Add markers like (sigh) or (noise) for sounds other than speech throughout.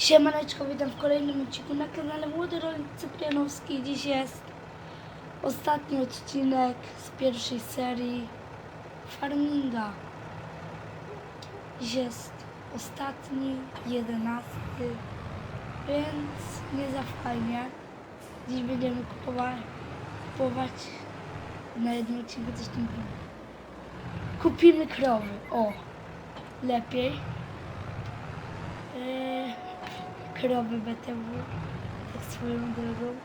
Siemaneczko, witam w kolejnym odcinku na kanale Młody Rolnik Cyprianowski. Dziś jest ostatni odcinek z pierwszej serii Farminga. Dziś jest ostatni, jedenasty, więc nie za fajnie. Dziś będziemy kupować, kupować na jednym odcinku coś tam. Kupimy krowy, o, lepiej. Eee, krowy BTW, tak swoją drogą,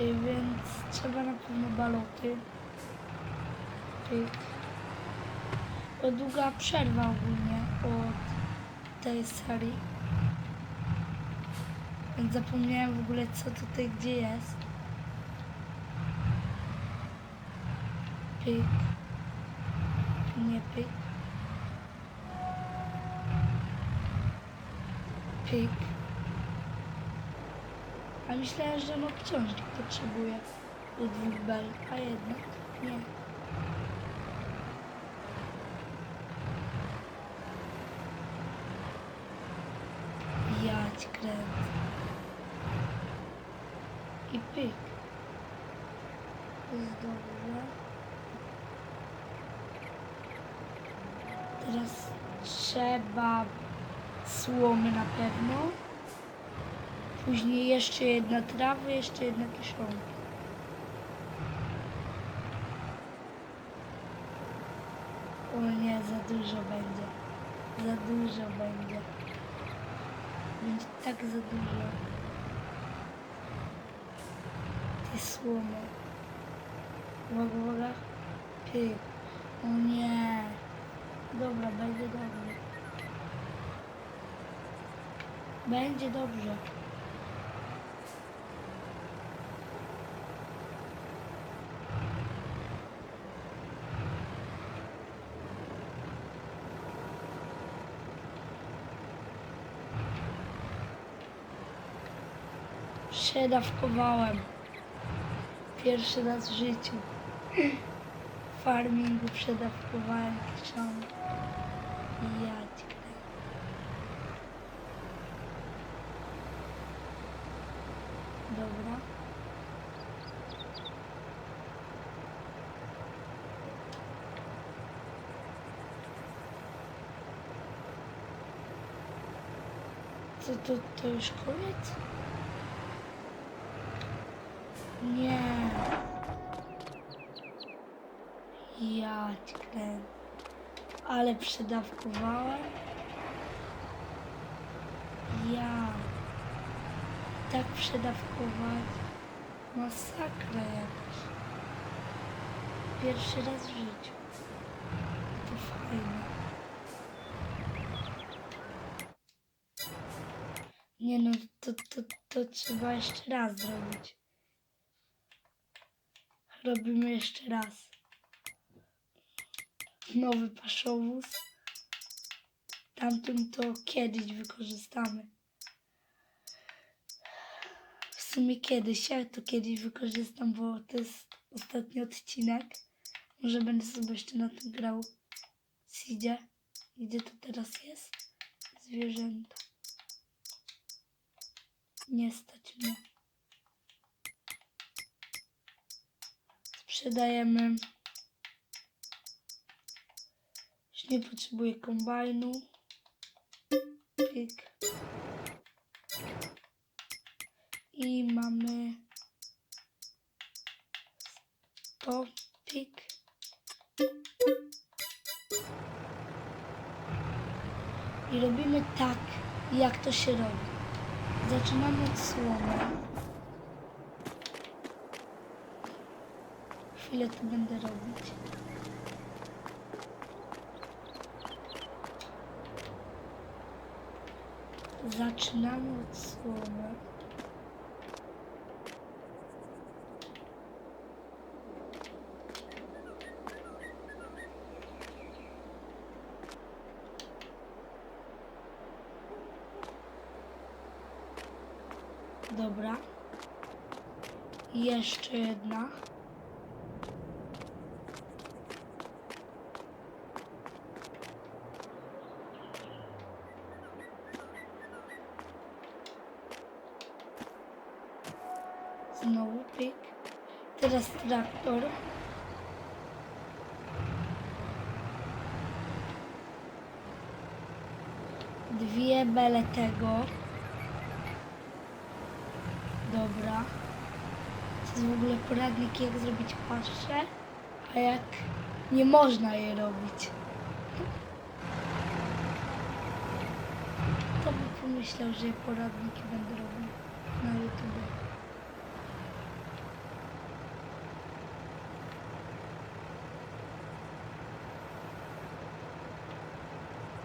Eee, więc trzeba na pewno baloty. Pyk. To długa przerwa ogólnie od tej serii. Więc zapomniałem w ogóle co tutaj gdzie jest. Pyk. Nie pyk. Pyk. A myślałem, że no książki potrzebuję do dwóch bel, a jednak nie. Jać kręcę. I pyk. Jest dobrze. Teraz trzeba słomy na pewno. Później jeszcze jedna trawa, jeszcze jedna kiszonka. O nie, za dużo będzie. Za dużo będzie. Będzie tak za dużo. Te słomy. Uwaga, uwaga. Pyk. O nie. Dobra, będzie dobrze. Będzie dobrze. Przedawkowałem. Pierwszy raz w życiu. W farmingu przedawkowałem kiszonkę. Ja cię kręcę. Dobra. Co to, to już koniec? Nie. Ja kręcę. Ale przedawkowałem. Ja. Tak przedawkować. Masakra jakaś. Pierwszy raz w życiu. To fajne. Nie no, to, to, to trzeba jeszcze raz zrobić. Robimy jeszcze raz. Nowy paszowóz. Tamtym to kiedyś wykorzystamy. W sumie kiedyś, ja to kiedyś wykorzystam, bo to jest ostatni odcinek. Może będę sobie jeszcze na tym grał. Sidzie. Gdzie to teraz jest? Zwierzęta. Nie stać mnie. Sprzedajemy. Już nie potrzebuję kombajnu. Pyk. I mamy to pik. I robimy tak, jak to się robi. Zaczynamy od słomy. Chwilę to będę robić. Zaczynamy od słomy. Dobra. Jeszcze jedna. Znowu pyk. Teraz traktor. Dwie bele tego. Dobra. To jest w ogóle poradnik jak zrobić pasze, a jak nie można je robić. Kto by pomyślał, że poradniki będę robił na YouTube?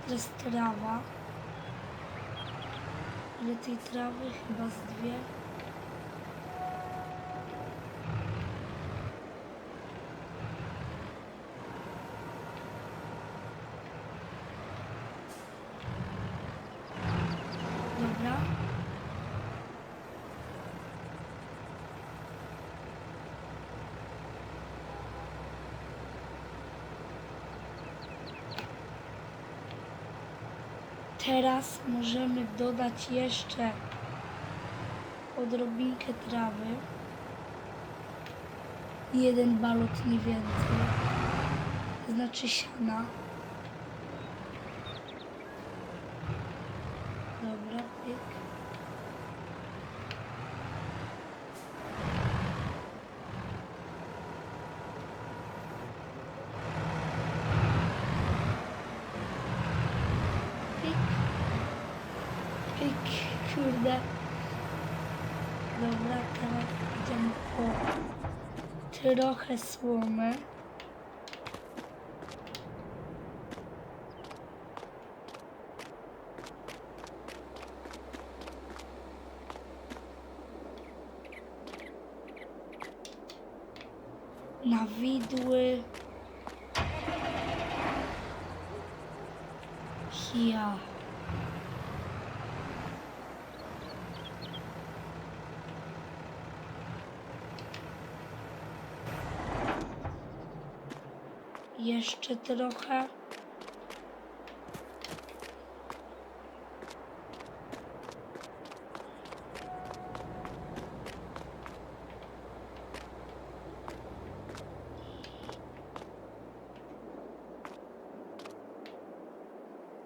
Teraz trawa. Ile tej trawy? Chyba z dwie. Dobra. Teraz możemy dodać jeszcze odrobinkę trawy. Jeden balot nie więcej. Znaczy siana. Dobra, pyk. Pyk. Pyk, kurde. Dobra, teraz idziemy po trochę słomy. na widły. Ja. Jeszcze trochę.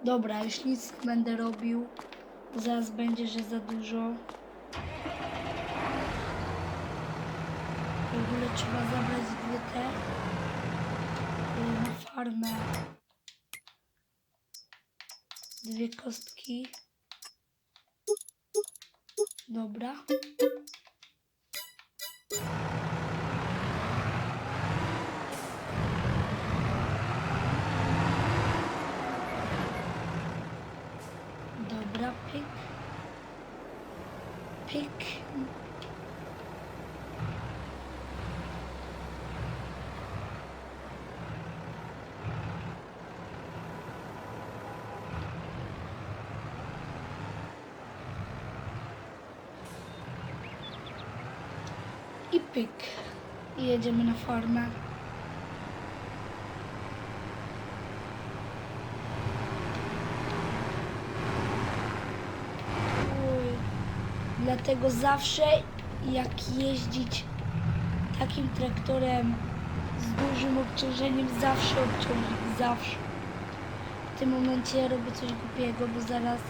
Dobra, już nic nie będę robił. Zaraz będzie, że za dużo. W ogóle trzeba zabrać dwie te farmę. Dwie kostki. Dobra. Dobra, pyk. Pyk. I pyk. I jedziemy na farmę. Uj. Dlatego zawsze jak jeździć takim traktorem z dużym obciążeniem, zawsze obciążnik, zawsze. W tym momencie robię coś głupiego, bo zaraz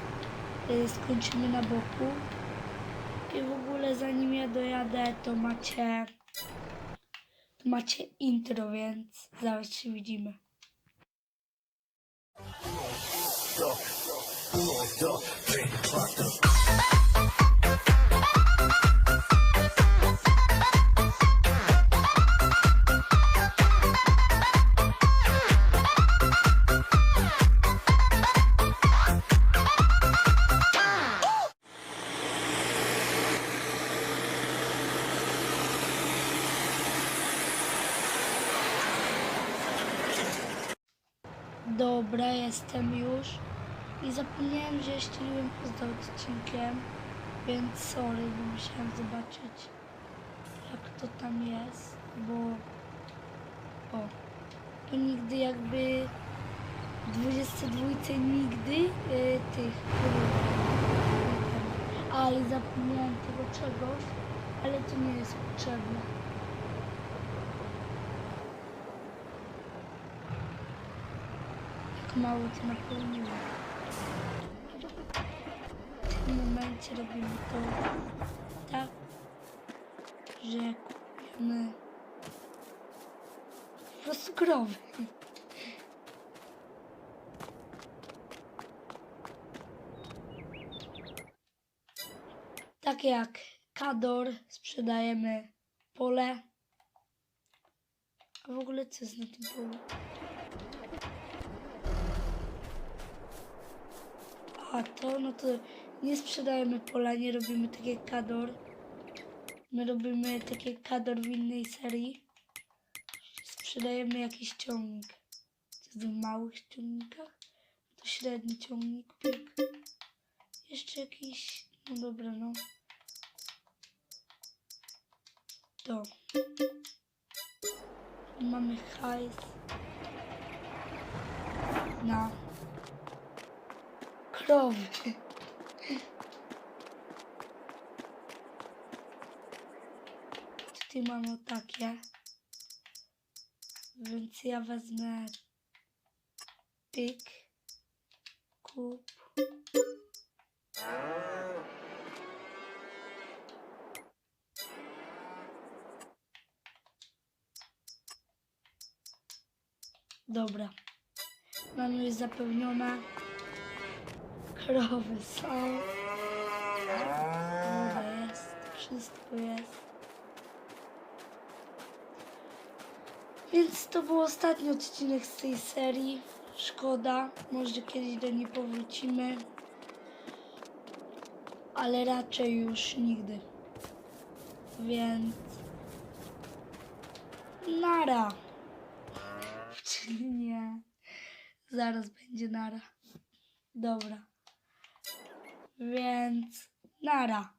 y, skończymy na boku. I w ogóle zanim ja dojadę, to macie to macie intro, więc zaraz się widzimy. Dobra, jestem już. I zapomniałem, że ścieliłem poza odcinkiem, więc sorry, bo musiałem zobaczyć, jak to tam jest, bo o, to nigdy jakby w 22 nigdy y, tych nie. Ale zapomniałem tego czegoś, Ale to nie jest potrzebne. Mało to napełniło. W tym momencie robimy to tak, że kupujemy po prostu krowy. Tak jak Kador sprzedajemy pole. A w ogóle co jest na tym polu? A to, no to nie sprzedajemy pola, nie robimy tak jak Kador. My robimy tak jak Kador w innej serii. Sprzedajemy jakiś ciągnik. To w małych ciągnikach. To średni ciągnik, pyk. Jeszcze jakiś, no dobra, no. To. Mamy hajs. Na krowy. Tutaj mamy takie. Więc ja wezmę pyk, kup. Dobra. Mamy już zapełnione. Krowy są. Woda jest. Wszystko jest. Więc to był ostatni odcinek z tej serii. Szkoda. Może kiedyś do niej powrócimy. Ale raczej już nigdy. Więc... Nara. (laughs) Czyli nie. Zaraz będzie nara. Dobra. Więc nara.